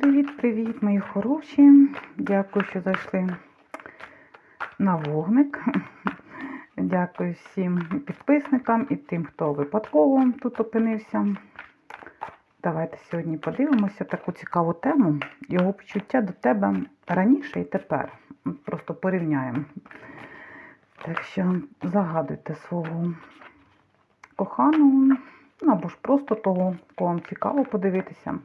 Привіт-привіт, мої хороші. Дякую, що зайшли на вогник. Дякую всім підписникам і тим, хто випадково тут опинився. Давайте сьогодні подивимося таку цікаву тему. Його почуття до тебе раніше і тепер. Просто порівняємо. Так що загадуйте свого коханого, ну або ж просто того, кого вам цікаво подивитися.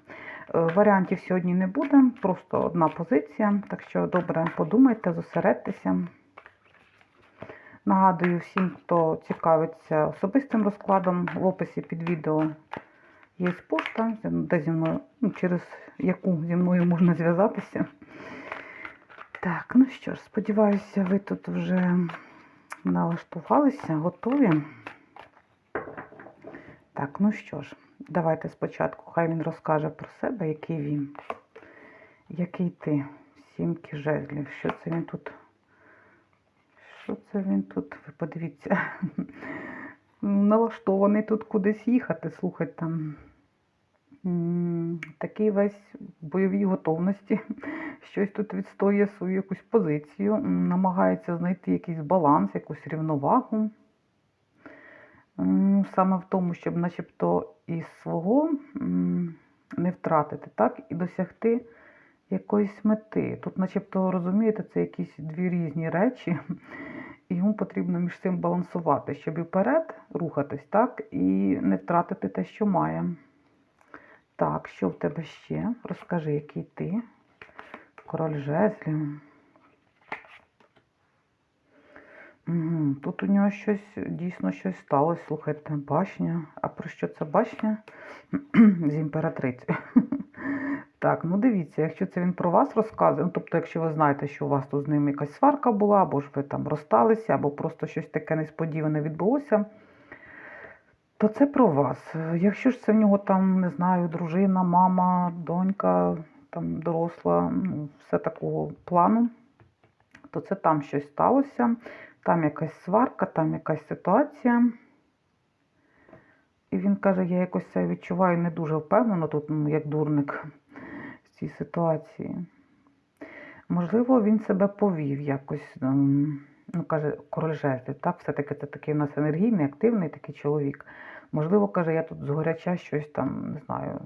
Е, Варіантів сьогодні не буде, просто одна позиція. Так що добре подумайте, зосередьтеся. Нагадую всім, хто цікавиться особистим розкладом, в описі під відео є пошта, де зі мною, ну, через яку зі мною можна зв'язатися. Так, ну що ж, сподіваюся, ви тут вже налаштувалися, готові. Так, ну що ж, давайте спочатку, хай він розкаже про себе, який він, який ти. Сімки жезлів. Що це він тут? Що це він тут? Ви подивіться. Налаштований тут кудись їхати, слухайте там. Такий весь в бойовій готовності. Щось тут відстоює свою якусь позицію, намагається знайти якийсь баланс, якусь рівновагу. Саме в тому, щоб начебто і свого не втратити, так, і досягти якоїсь мети. Тут, начебто, розумієте, це якісь дві різні речі, і йому потрібно між цим балансувати, щоб і вперед рухатись, так, і не втратити те, що має. Так, що в тебе ще? Розкажи, який ти. Король жезлів. Тут у нього щось, дійсно щось сталося. Слухайте, башня. А про що це башня? З імператрицею. Так, ну дивіться, якщо це він про вас розказує, ну, тобто, якщо ви знаєте, що у вас тут з ним якась сварка була, або ж ви там розсталися, або просто щось таке несподіване відбулося, то це про вас. Якщо ж це в нього там, не знаю, дружина, мама, донька, там доросла, ну, все такого плану, то це там щось сталося, там якась сварка, там якась ситуація. І він каже, я якось себе відчуваю не дуже впевнено тут, ну, як дурник в цій ситуації. Можливо, він себе повів якось, ем, ну, каже, король жезлів, так, все-таки це такий у нас енергійний, активний такий чоловік. Можливо, каже, я тут згоряча щось там, не знаю,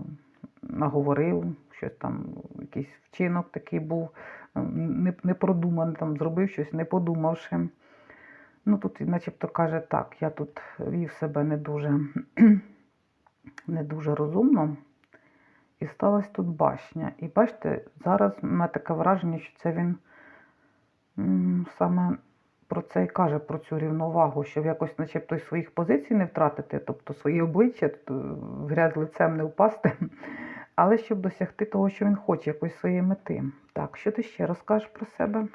наговорив, щось там, якийсь вчинок такий був, ем, не продуманий, там, зробив щось, не подумавши. Ну, тут, начебто, каже, так, я тут вів себе не дуже, не дуже розумно. І сталася тут башня. І бачите, зараз у мене таке враження, що це він саме про це і каже, про цю рівновагу, щоб якось начебто своїх позицій не втратити, тобто своє обличчя т- в грязь лицем не впасти, але щоб досягти того, що він хоче, якоїсь своєї мети. Так, що ти ще розкажеш про себе?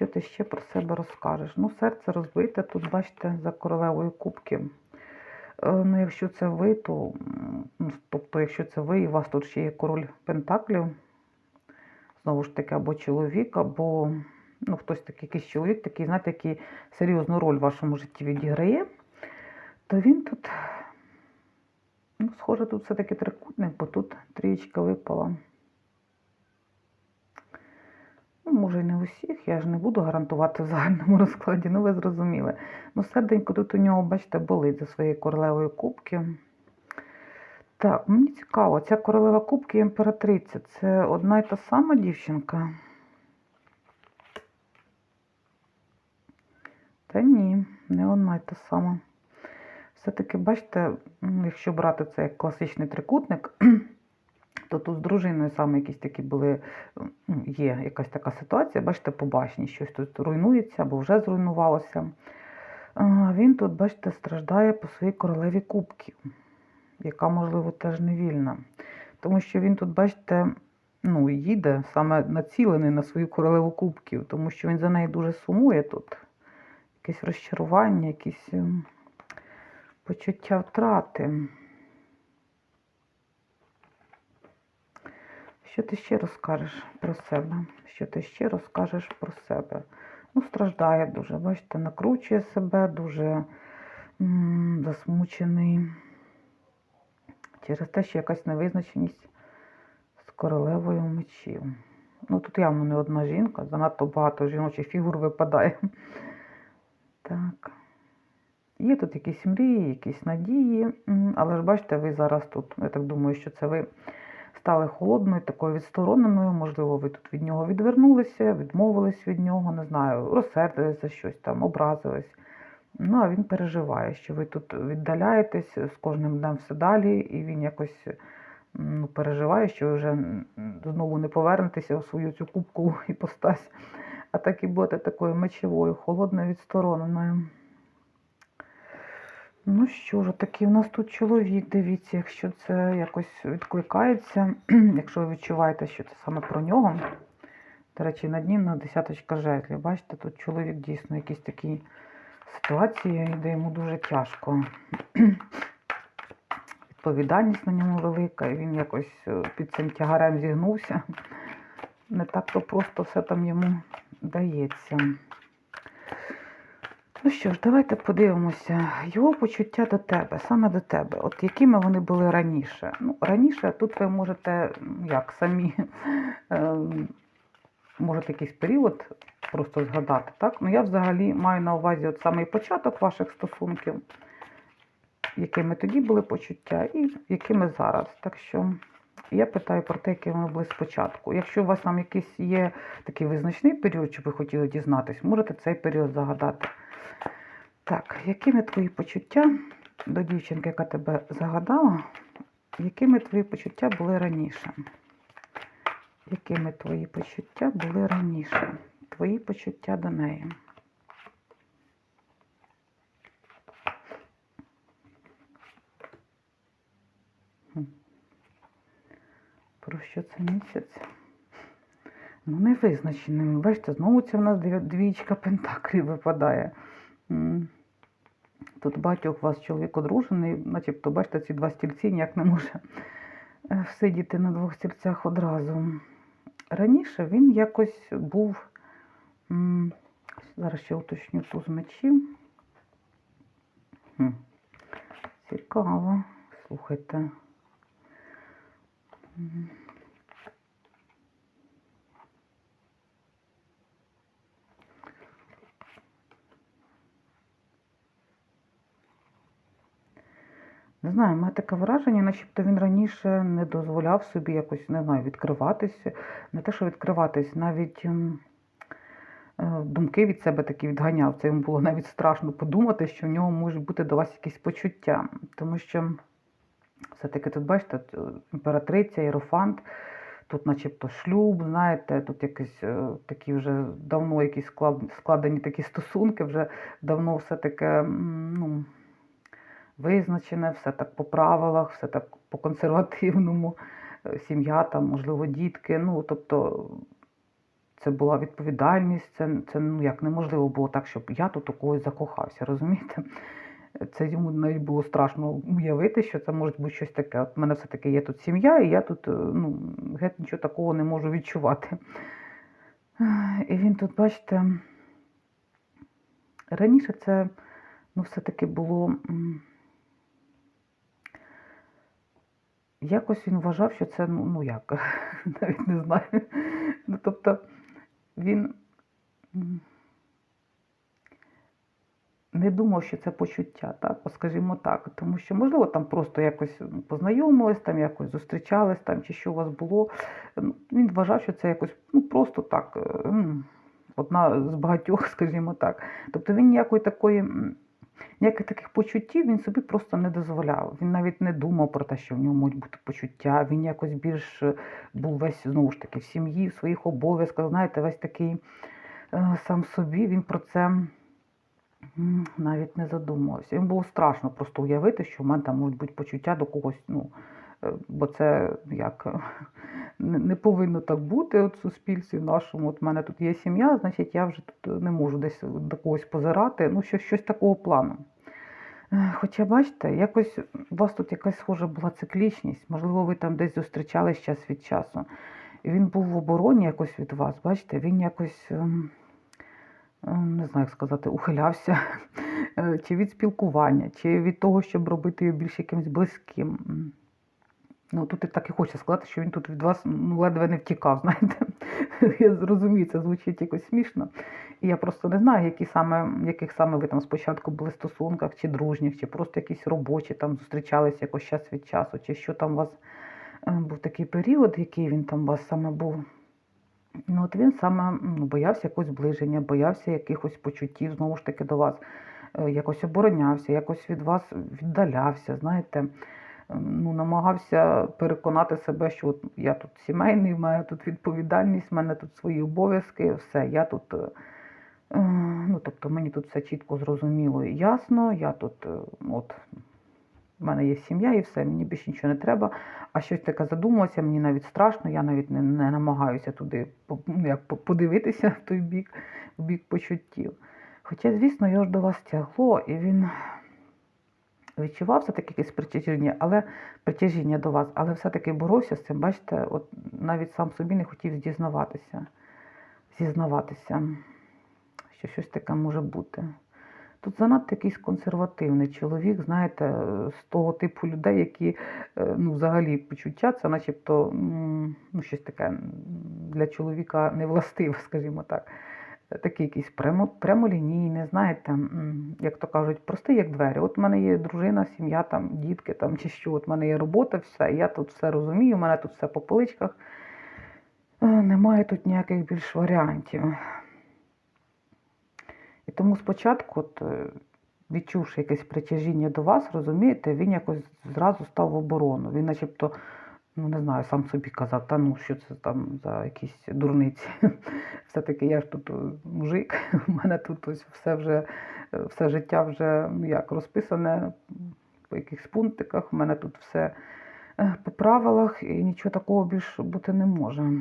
Що ти ще про себе розкажеш? Ну, серце розбите, тут, бачите, за королевою кубків. Е, Ну, якщо це ви, то тобто, якщо це ви, і у вас тут ще є король Пентаклів, знову ж таки, або чоловік, або ну, хтось такий якийсь чоловік, такий, знаєте, який серйозну роль в вашому житті відіграє, то він тут, ну, схоже, тут все-таки трикутник, бо тут трієчка випала. Ну, може, і не усіх, я ж не буду гарантувати в загальному розкладі, ну ви зрозуміли. Ну, серденько тут у нього, бачите, болить за своєю королевою кубки. Так, мені цікаво, ця королева кубки і імператриця це одна й та сама дівчинка? Та ні, не одна й та сама. Все-таки, бачите, якщо брати це як класичний трикутник, то тут з дружиною саме якісь такі були, є якась така ситуація, бачите, по башні щось тут руйнується або вже зруйнувалося. Він тут, бачите, страждає по своїй королеві кубків, яка, можливо, теж не вільна. Тому що він тут, бачите, ну, їде саме націлений на свою королеву кубків, тому що він за нею дуже сумує тут. Якесь розчарування, якісь ем, почуття втрати. Що ти ще розкажеш про себе? Що ти ще розкажеш про себе? Ну, страждає дуже, бачите, накручує себе, дуже м, засмучений. Через те, що якась невизначеність з королевою мечів. Ну, тут явно не одна жінка, занадто багато жіночих фігур випадає. Так. Є тут якісь мрії, якісь надії, але ж бачите, ви зараз тут, я так думаю, що це ви стали холодною, такою відстороненою, можливо, ви тут від нього відвернулися, відмовились від нього, не знаю, розсердились за щось там, образились. Ну, а він переживає, що ви тут віддаляєтесь з кожним днем все далі, і він якось ну, переживає, що ви вже знову не повернетеся у свою цю кубку іпостась, а так і будете такою мечовою, холодною, відстороненою. Ну що ж, такий у нас тут чоловік, дивіться, якщо це якось відкликається, якщо ви відчуваєте, що це саме про нього. До речі, на дні на десяточка жезлів. Бачите, тут чоловік дійсно якісь такі ситуації, де йому дуже тяжко. Відповідальність на ньому велика, і він якось е, під цим тягарем зігнувся. Не так то просто все там йому дається. Ну що ж, давайте подивимося. Його почуття до тебе, саме до тебе. От якими вони були раніше. Ну, раніше тут ви можете, як самі, ем, можете якийсь період просто згадати, так? Ну я взагалі маю на увазі от самий початок ваших стосунків, якими тоді були почуття і якими зараз. Так що я питаю про те, які вони були спочатку. Якщо у вас там якийсь є такий визначний період, що ви хотіли дізнатись, можете цей період загадати. Так, якими твої почуття до дівчинки, яка тебе загадала, якими твої почуття були раніше? Якими твої почуття були раніше? Твої почуття до неї. Про що це місяць? Ну, невизначеним. Бачите, знову це в нас двічка пентаклів випадає. Тут багатьох у вас чоловік одружений, начебто, бачите, ці два стільці ніяк не може е, сидіти на двох стільцях одразу. Раніше він якось був. Зараз ще уточню туз мечів. Хм. Цікаво. Слухайте. Не знаю, має таке враження, начебто він раніше не дозволяв собі якось, не знаю, відкриватися. Не те, що відкриватись, навіть ем, е, думки від себе такі відганяв. Це йому було навіть страшно подумати, що в нього можуть бути до вас якісь почуття. Тому що все-таки тут, бачите, імператриця, іерофант, тут начебто шлюб, знаєте, тут якісь е, такі вже давно якісь склад, складені такі стосунки, вже давно все таке, ну визначене, все так по правилах, все так по консервативному, е, сім'я там, можливо, дітки. Ну, тобто це була відповідальність, це, це ну, як неможливо було так, щоб я тут у когось закохався, розумієте? Це йому навіть було страшно уявити, що це може бути щось таке. От в мене все-таки є тут сім'я, і я тут е, ну, геть нічого такого не можу відчувати. І він тут, бачите, раніше це ну, все-таки було. м, Якось він вважав, що це, ну, ну як, навіть не знаю. Ну, тобто він не думав, що це почуття, так, скажімо так. Тому що, можливо, там просто якось познайомились, там якось зустрічались, там, чи що у вас було. Ну, Він вважав, що це якось ну, просто так, е, одна з багатьох, скажімо так. Тобто він ніякої такої. Ніяких таких почуттів він собі просто не дозволяв. Він навіть не думав про те, що в нього можуть бути почуття. Він якось більш е, був весь знову ж таки в сім'ї, в своїх обов'язках. Знаєте, весь такий е, сам собі. Він про це навіть не задумувався. Йому було страшно просто уявити, що в мене там можуть бути почуття до когось. Ну, бо це як не повинно так бути от в суспільстві нашому. От в мене тут є сім'я, значить я вже тут не можу десь до когось позирати. Ну, щось, щось такого плану. Хоча, бачите, якось у вас тут якась схожа була циклічність, можливо, ви там десь зустрічались час від часу. Він був в обороні якось від вас, бачите, він якось, ем, ем, не знаю, як сказати, ухилявся е, чи від спілкування, чи від того, щоб робити його більш якимось близьким. Ну, тут і так і хочеться сказати, що він тут від вас ну, ледве не втікав, знаєте. Я зрозумію, це звучить якось смішно. І я просто не знаю, які саме, яких саме ви там спочатку були в стосунках, чи дружніх, чи просто якісь робочі, там зустрічалися якось час від часу, чи що там у вас е, був такий період, який він там у вас саме був. Ну, от він саме ну, боявся якогось зближення, боявся якихось почуттів, знову ж таки, до вас, Е, якось оборонявся, якось від вас віддалявся, знаєте, ну, намагався переконати себе, що от я тут сімейний, в мене тут відповідальність, в мене тут свої обов'язки, все, я тут, е, ну, тобто мені тут все чітко зрозуміло і ясно, я тут, е, от, в мене є сім'я і все, мені більше нічого не треба. А щось таке задумалося, мені навіть страшно, я навіть не, не намагаюся туди ну, як, подивитися в той бік, в бік почуттів. Хоча, звісно, його ж до вас тягло, і він відчував все-таки якесь притяжіння, але притяжіння до вас, але все-таки боровся з цим, бачите, от навіть сам собі не хотів зізнаватися, зізнаватися, що щось таке може бути. Тут занадто якийсь консервативний чоловік, знаєте, з того типу людей, які е, ну, взагалі почуття, це начебто ну, щось таке для чоловіка невластиве, скажімо так. Такий якийсь прямо, прямолінійний, знаєте, як то кажуть, простий як двері. От в мене є дружина, сім'я, там, дітки там, чи що, от в мене є робота, все, я тут все розумію, у мене тут все по поличках. Е, Немає тут ніяких більш варіантів. І тому спочатку, от, е, відчувши якесь притяжіння до вас, розумієте, він якось зразу став в оборону. Він начебто, ну не знаю, сам собі казав, та ну що це там за якісь дурниці. Все-таки я ж тут е, мужик, у мене тут ось все вже, е, все життя вже ну, як розписане по якихось пунктиках, у мене тут все е, по правилах і нічого такого більше бути не може.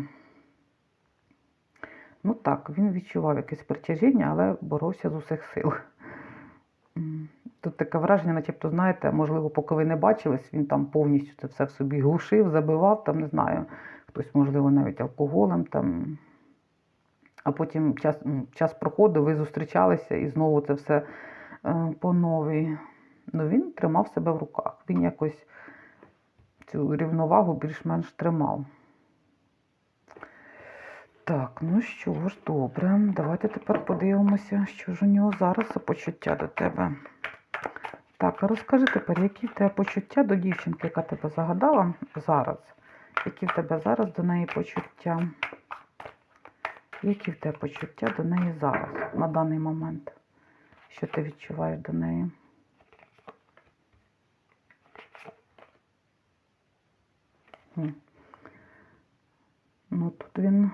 Ну так, він відчував якесь притяжіння, але боровся з усіх сил. Тут таке враження, начебто, знаєте, можливо, поки ви не бачились, він там повністю це все в собі глушив, забивав, там, не знаю, хтось, можливо, навіть алкоголем там. А потім час, час проходив, ви зустрічалися і знову це все е, по новій. Ну, він тримав себе в руках. Він якось цю рівновагу більш-менш тримав. Так, ну що ж, добре. Давайте тепер подивимося, що ж у нього зараз за почуття до тебе. Так, а розкажи тепер, які в тебе почуття до дівчинки, яка тебе загадала зараз? Які в тебе зараз до неї почуття? Які в тебе почуття до неї зараз, на даний момент? Що ти відчуваєш до неї? Ну, тут він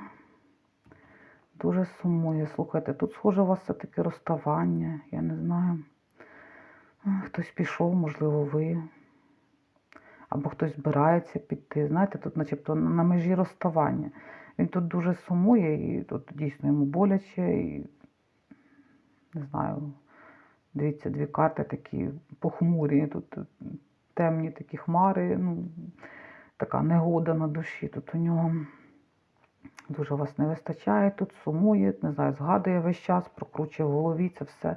дуже сумує. Слухайте, тут схоже у вас все-таки розставання, я не знаю. Хтось пішов, можливо, ви. Або хтось збирається піти. Знаєте, тут начебто на межі розставання. Він тут дуже сумує, і тут дійсно йому боляче, і не знаю, дивіться, дві карти такі похмурі, тут темні такі хмари, ну, така негода на душі тут у нього. Дуже вас не вистачає тут, сумує, не знаю, згадує весь час, прокручує в голові це все,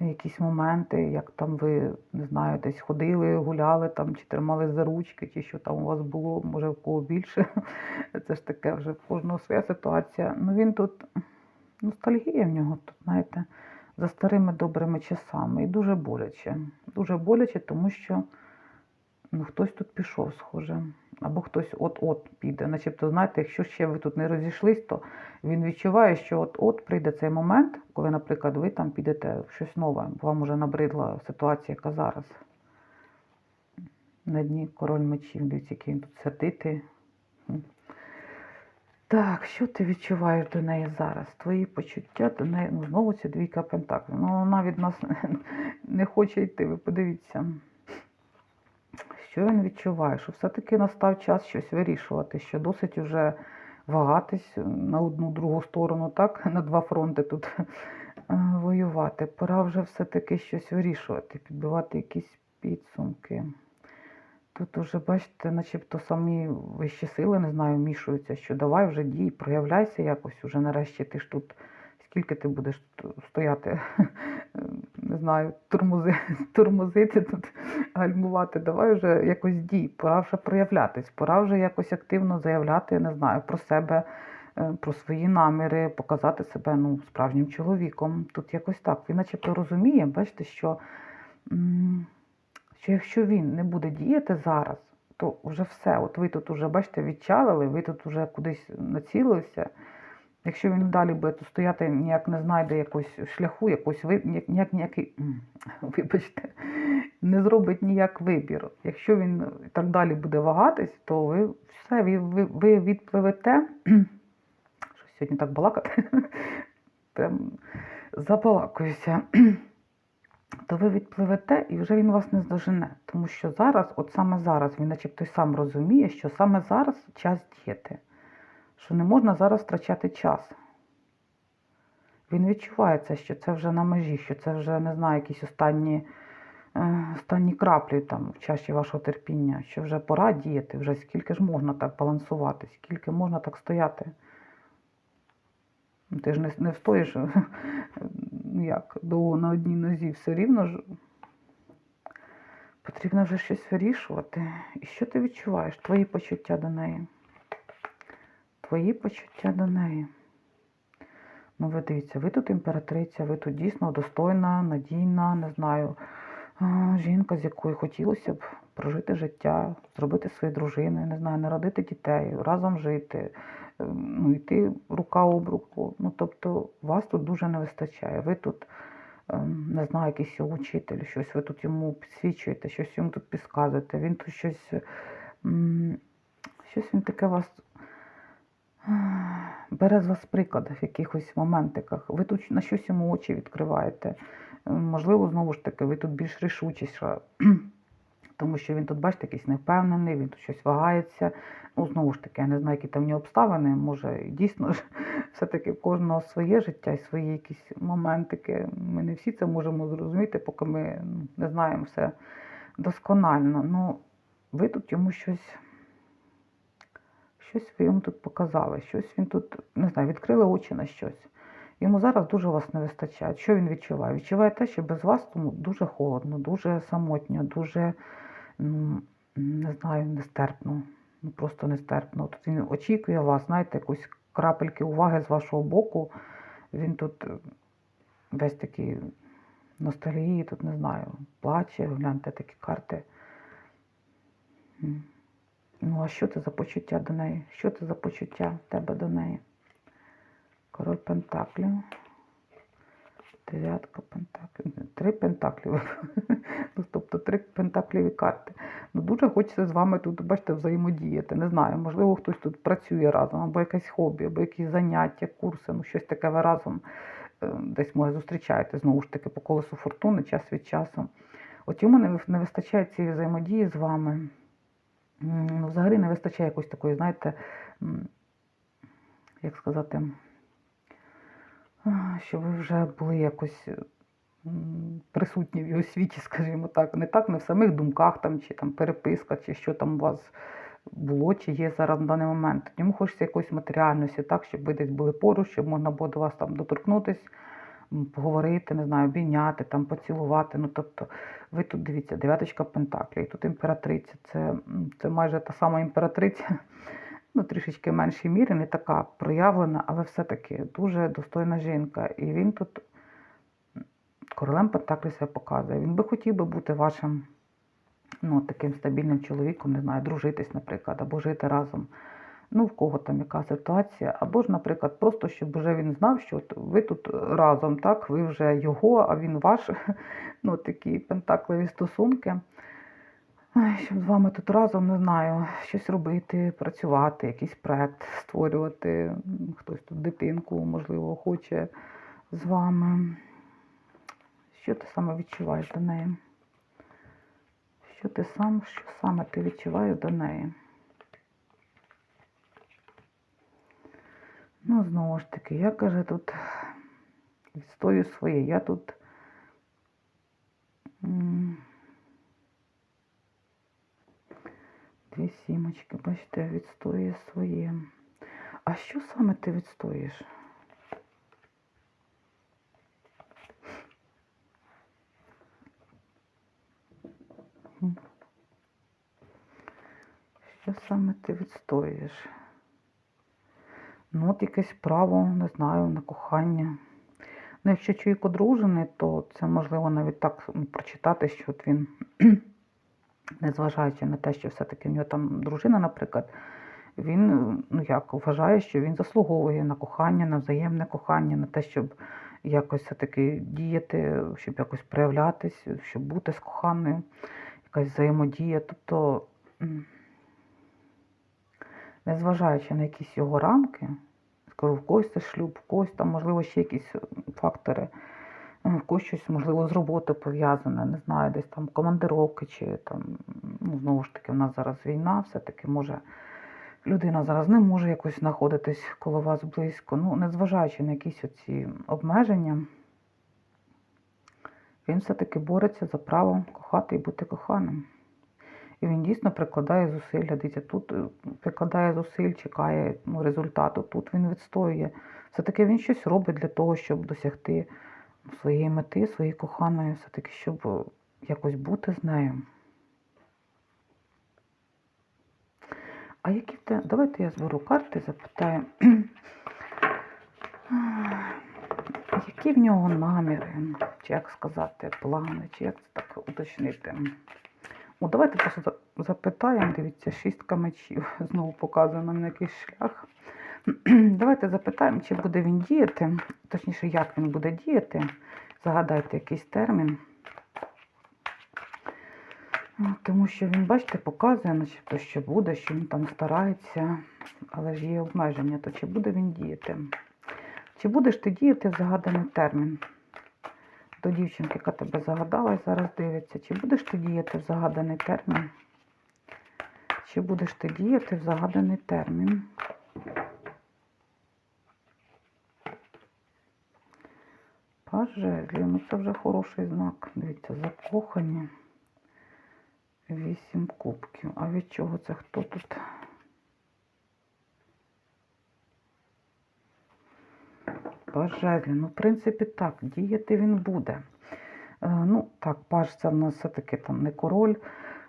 якісь моменти, як там ви, не знаю, десь ходили, гуляли там, чи тримали за ручки, чи що там у вас було, може в кого більше. Це ж таке вже в кожного своя ситуація. Ну він тут, ностальгія в нього тут, знаєте, за старими добрими часами. І дуже боляче. Дуже боляче, тому що ну, хтось тут пішов, схоже. Або хтось от-от піде. Начебто, знаєте, якщо ще ви тут не розійшлись, то він відчуває, що от-от прийде цей момент, коли, наприклад, ви там підете в щось нове, вам вже набридла ситуація, яка зараз. На дні король мечів, дивіться, який він тут сердитий. Так, що ти відчуваєш до неї зараз? Твої почуття до неї, ну знову ця двійка пентаклів. Ну, вона від нас не хоче йти, ви подивіться. Що він відчуває? Що все-таки настав час щось вирішувати, що досить вже вагатись на одну другу сторону, так, на два фронти тут е, воювати. Пора вже все-таки щось вирішувати, підбивати якісь підсумки. Тут уже, бачите, начебто самі вищі сили, не знаю, мішуються, що давай вже дій, проявляйся якось уже нарешті. Ти ж тут, скільки ти будеш стояти не знаю, тормози, тормозити тут, гальмувати. Давай вже якось дій, пора вже проявлятись, пора вже якось активно заявляти, не знаю, про себе, е, про свої наміри, показати себе ну, справжнім чоловіком. Тут якось так. Він начебто розуміє, бачите, що, що якщо він не буде діяти зараз, то вже все. От ви тут уже, бачите, відчалили, ви тут уже кудись націлилися. Якщо він далі буде тут стояти, ніяк не знайде якогось шляху, якось ви ніяк, ніяк ніякий, вибачте, не зробить ніяк вибір. Якщо він так далі буде вагатись, то ви все, ви, ви, ви відпливете. Що сьогодні так балакати? Прям забалакуюся. То ви відпливете і вже він вас не здожене. Тому що зараз, от саме зараз, він начебто й сам розуміє, що саме зараз час діяти що не можна зараз втрачати час. Він відчуває це, що це вже на межі, що це вже, не знаю, якісь останні, е, останні краплі там в чаші вашого терпіння, що вже пора діяти, вже скільки ж можна так балансувати, скільки можна так стояти. Ну, Ти ж не, не встоїш як, довго на одній нозі, все рівно ж потрібно вже щось вирішувати. І що ти відчуваєш? Твої почуття до неї твої почуття до неї. Ну, ви дивіться, ви тут імператриця, ви тут дійсно достойна, надійна, не знаю, жінка, з якою хотілося б прожити життя, зробити свої дружини, не знаю, народити дітей, разом жити, ем, ну, йти рука об руку. Ну, тобто, вас тут дуже не вистачає. Ви тут, ем, не знаю, якийсь його учитель, щось ви тут йому підсвічуєте, щось йому тут підказуєте. Він тут щось, щось він таке вас бере з вас приклад в якихось моментиках. Ви тут на щось йому очі відкриваєте. Е, можливо, знову ж таки, ви тут більш рішучіша, тому що він тут, бачите, якийсь невпевнений, він тут щось вагається. Ну, знову ж таки, я не знаю, які там в обставини. Може, дійсно ж, все-таки кожного своє життя і свої якісь моментики. Ми не всі це можемо зрозуміти, поки ми ну, не знаємо все досконально. Ну, ви тут йому щось щось ви йому тут показали, щось він тут, не знаю, відкрили очі на щось. Йому зараз дуже вас не вистачає. Що він відчуває? Відчуває те, що без вас тому дуже холодно, дуже самотньо, дуже, ну, не знаю, нестерпно. Ну, просто нестерпно. Тут він очікує вас, знаєте, якусь крапельки уваги з вашого боку. Він тут весь такий ностальгії, тут не знаю, плаче, гляньте такі карти. Ну, а що це за почуття до неї? Що це за почуття тебе до неї? Король Пентаклів. Дев'ятка пентаклів. Три пентаклі. ну, тобто три пентакліві карти. Ну, Дуже хочеться з вами тут, бачите, взаємодіяти. Не знаю, можливо, хтось тут працює разом, або якесь хобі, або якісь заняття, курси, ну щось таке ви разом е, десь може зустрічаєте, знову ж таки, по колесу фортуни час від часу. От йому не вистачає цієї взаємодії з вами. Взагалі не вистачає якоїсь такої, знаєте, як сказати, що ви вже були якось присутні в його світі, скажімо так. Не так, не в самих думках там, чи там переписка, чи що там у вас було, чи є зараз на даний момент. Йому хочеться якоїсь матеріальності, так, щоб ви десь були поруч, щоб можна було до вас там доторкнутися поговорити, не знаю, обійняти, там, поцілувати. Ну, тобто, ви тут дивіться, дев'яточка Пентаклі, і тут імператриця. Це це майже та сама імператриця, ну, трішечки меншій мірі, не така проявлена, але все-таки дуже достойна жінка. І він тут королем Пентаклі себе показує. Він би хотів би бути вашим ну, таким стабільним чоловіком, не знаю, дружитись, наприклад, або жити разом ну в кого там яка ситуація, або ж, наприклад, просто щоб вже він знав, що от ви тут разом, так, ви вже його, а він ваш, ну такі пентакливі стосунки. Щоб з вами тут разом, не знаю, щось робити, працювати, якийсь проект створювати, хтось тут дитинку, можливо, хоче з вами. Що ти саме відчуваєш до неї? Що ти сам, що саме ти відчуваєш до неї? Ну, знову ж таки, я каже, тут відстою своє. Я тут дві сімочки, бачите, відстоює своє. А що саме ти відстоїш? Що саме ти відстоїш? Ну, от якесь право, не знаю, на кохання. Ну, якщо чоловік одружений, то це можливо навіть так ну, прочитати, що от він, незважаючи на те, що все-таки в нього там дружина, наприклад, він ну як вважає, що він заслуговує на кохання, на взаємне кохання, на те, щоб якось все-таки діяти, щоб якось проявлятись, щоб бути з коханою, якась взаємодія. Тобто, незважаючи на якісь його рамки, скажу, в когось це шлюб, в когось там, можливо, ще якісь е, фактори, е, в когось щось, можливо, з роботи пов'язане, не знаю, десь там командировки чи там, ну, знову ж таки, в нас зараз війна, все-таки може людина зараз не може якось знаходитись коло вас близько. Ну, незважаючи на якісь оці обмеження, він все-таки бореться за право кохати і бути коханим. І він дійсно прикладає зусилля. Дивіться, тут е, прикладає зусиль, чекає ну, результату. Тут він відстоює. Все-таки він щось робить для того, щоб досягти своєї мети, своєї коханої, все-таки, щоб е, якось бути з нею. А які те... Давайте я зберу карти, запитаю, які в нього наміри, чи як сказати, плани, чи як це так уточнити. О, давайте просто запитаємо, дивіться, шістка мечів. Знову показує нам якийсь шлях. Давайте запитаємо, чи буде він діяти, точніше, як він буде діяти. Загадайте якийсь термін. Тому що він, бачите, показує, начебто, що буде, що він там старається, але ж є обмеження, то чи буде він діяти? Чи будеш ти діяти в загаданий термін? До дівчинки, яка тебе загадала зараз дивиться, чи будеш ти діяти в загаданий термін? Чи будеш ти діяти в загаданий термін? Пажелі, ну це вже хороший знак. Дивіться, закохані. Вісім кубків. А від чого це хто тут? Пажелі. Ну, в принципі, так, діяти він буде. Е, ну, так, паж це в нас все-таки там не король,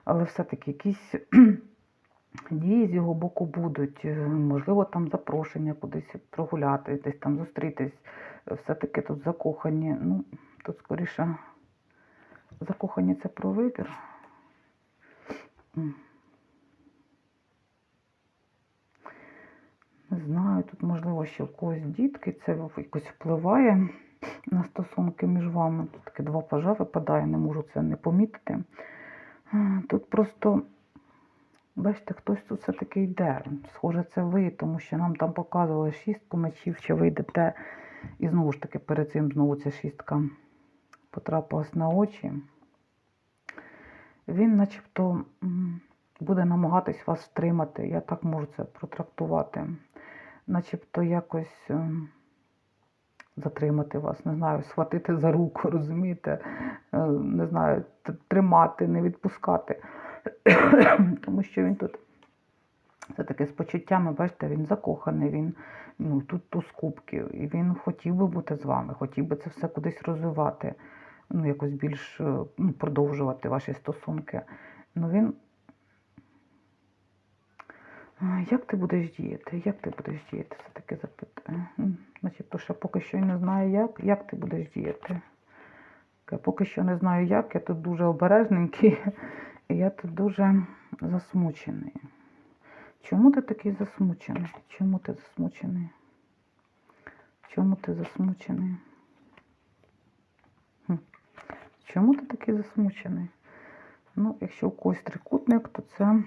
але все-таки якісь дії з його боку будуть. Е, Можливо, там запрошення кудись прогуляти, десь там зустрітись. Е, Все-таки тут закохані. Ну, тут скоріше закохані це про вибір. Не знаю, тут можливо ще в когось дітки, це якось впливає на стосунки між вами. Тут таки два пажа випадає, не можу це не помітити. Тут просто, бачите, хтось тут все-таки йде. Схоже, це ви, тому що нам там показували шістку мечів, що ви йдете. І знову ж таки, перед цим знову ця шістка потрапилась на очі. Він начебто буде намагатись вас втримати. Я так можу це протрактувати. Начебто якось ем, затримати вас, не знаю, схватити за руку, розумієте? Е, Не знаю, тримати, не відпускати. Тому що він тут все-таки з почуттями, бачите, він закоханий, він ну, тут туз кубків, і він хотів би бути з вами, хотів би це все кудись розвивати, ну, якось більш е, ну, продовжувати ваші стосунки. Ну він. Як ти будеш діяти? Як ти будеш діяти? Це таке запитання. М, Начебто, ще поки що не знаю як. Як ти будеш діяти? Поки що не знаю як, я тут дуже обережненький, і я тут дуже засмучений. Чому ти такий засмучений? Чому ти засмучений? Чому ти засмучений? Чому ти такий засмучений? Ну, якщо у когось трикутник, то це,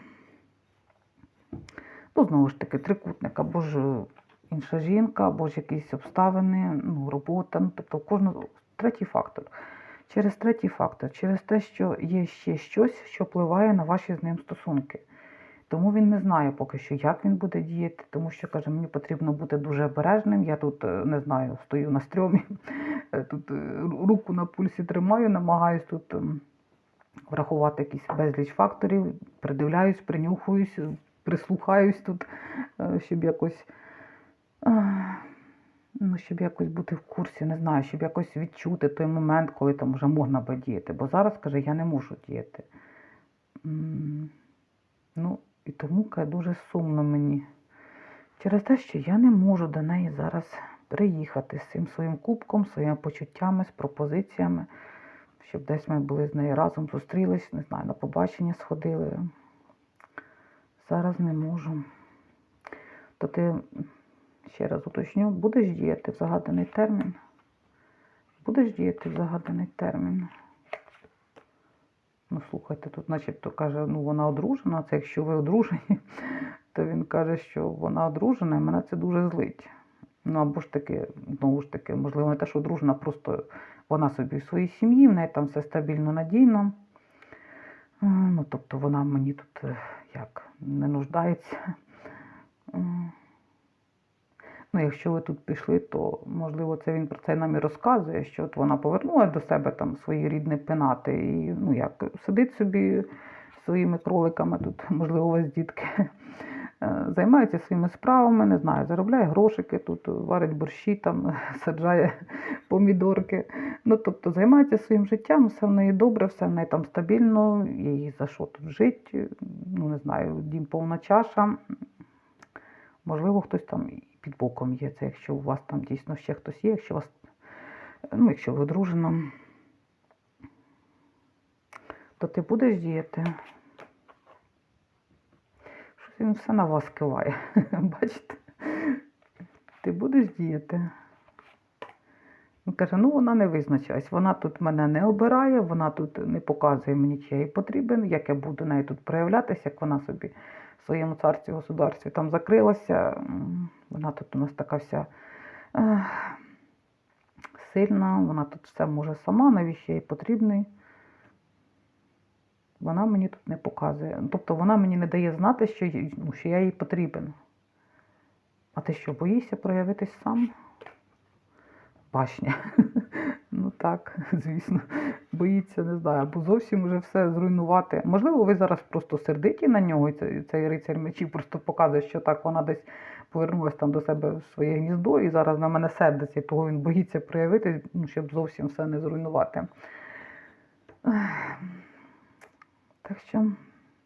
ну, знову ж таки, трикутник, або ж е, інша жінка, або ж якісь обставини, ну, робота, ну, тобто кожного третій фактор. Через третій фактор, через те, що є ще щось, що впливає на ваші з ним стосунки. Тому він не знає поки що, як він буде діяти, тому що каже, мені потрібно бути дуже обережним. Я тут е, не знаю, стою на стрьомі, е, тут руку на пульсі тримаю, намагаюсь тут ем, врахувати якісь безліч факторів, придивляюсь, принюхуюсь, прислухаюсь тут, е, щоб якось. е, Ну, щоб якось бути в курсі, не знаю, щоб якось відчути той момент, коли там вже можна би діяти. Бо зараз, каже, я не можу діяти. Ну, І тому каже, дуже сумно мені. Через те, що я не можу до неї зараз приїхати з цим своїм кубком, своїми почуттями, з пропозиціями, щоб десь ми були з нею разом, зустрілись, не знаю, на побачення сходили. Зараз не можу. То ти ще раз уточню, будеш діяти в загаданий термін? Будеш діяти в загаданий термін? Ну, слухайте, тут начебто каже, ну вона одружена, це якщо ви одружені, то він каже, що вона одружена, і мене це дуже злить. Ну, або ж таки, знову ж таки, можливо, не те, що одружена, просто вона собі в своїй сім'ї, в неї там все стабільно, надійно. Е, Ну, тобто вона мені тут е, як не нуждається. Ну, якщо ви тут пішли, то можливо це він про це нам і розказує, що от вона повернула до себе там свої рідні пенати і ну як сидить собі своїми кроликами тут, можливо, у вас дітки. Е, Займається своїми справами, не знаю, заробляє грошики тут, варить борщі, там, саджає помідорки. Ну, тобто займається своїм життям, все в неї добре, все в неї там стабільно, їй за що тут жити, ну не знаю, дім повна чаша. Можливо, хтось там під боком є. Це якщо у вас там дійсно ще хтось є, якщо вас, ну, якщо ви одружена, то ти будеш діяти. Він все на вас киває. Бачите? Ти будеш діяти. Він каже, ну вона не визначилась. Вона тут мене не обирає, вона тут не показує мені, чи я їй потрібен, як я буду нею тут проявлятися, як вона собі в своєму царстві, государстві там закрилася. Вона тут у нас така вся е, сильна, вона тут все може сама, навіщо їй потрібний. Вона мені тут не показує. Тобто вона мені не дає знати, що, ну, що я їй потрібен. А ти що, боїшся проявитись сам? Башня. Ну так, звісно, боїться, не знаю, або зовсім вже все зруйнувати. Можливо, ви зараз просто сердиті на нього, і цей, цей рицар мечів просто показує, що так вона десь повернулася там до себе в своє гніздо і зараз на мене сердиться, і того він боїться проявити, ну, щоб зовсім все не зруйнувати. Так що,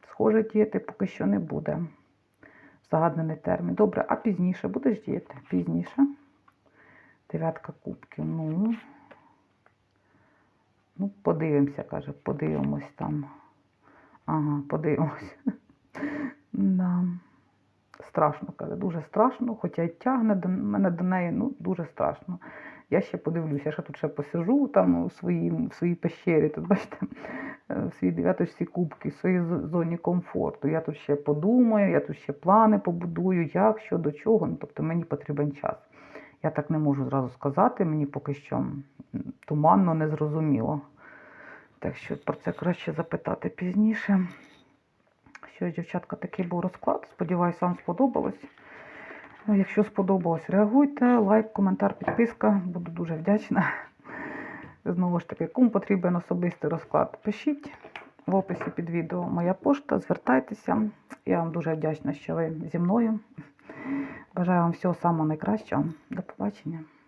схоже, діяти поки що не буде. Загаданий термін. Добре, а пізніше будеш діяти? Пізніше. Дев'ятка кубків. Ну, ну, подивимося, каже, подивимось там. Ага, подивимось. да. Страшно, каже, дуже страшно, хоча й тягне до мене до неї, ну, дуже страшно. Я ще подивлюся, я ще тут ще посижу там у своїй, в своїй пещері, тут бачите, е, в своїй дев'яточці кубки, в своїй зоні комфорту. Я тут ще подумаю, я тут ще плани побудую, як, що, до чого. Ну, тобто мені потрібен час. Я так не можу зразу сказати, мені поки що туманно, незрозуміло. Так що про це краще запитати пізніше. Що, дівчатка, такий був розклад. Сподіваюсь, вам сподобалось. Ну, Якщо сподобалось, реагуйте, лайк, коментар, підписка. Буду дуже вдячна. Знову ж таки, кому потрібен особистий розклад, пишіть в описі під відео моя пошта, звертайтеся. Я вам дуже вдячна, що ви зі мною. Бажаю вам всього самого найкращого. До побачення.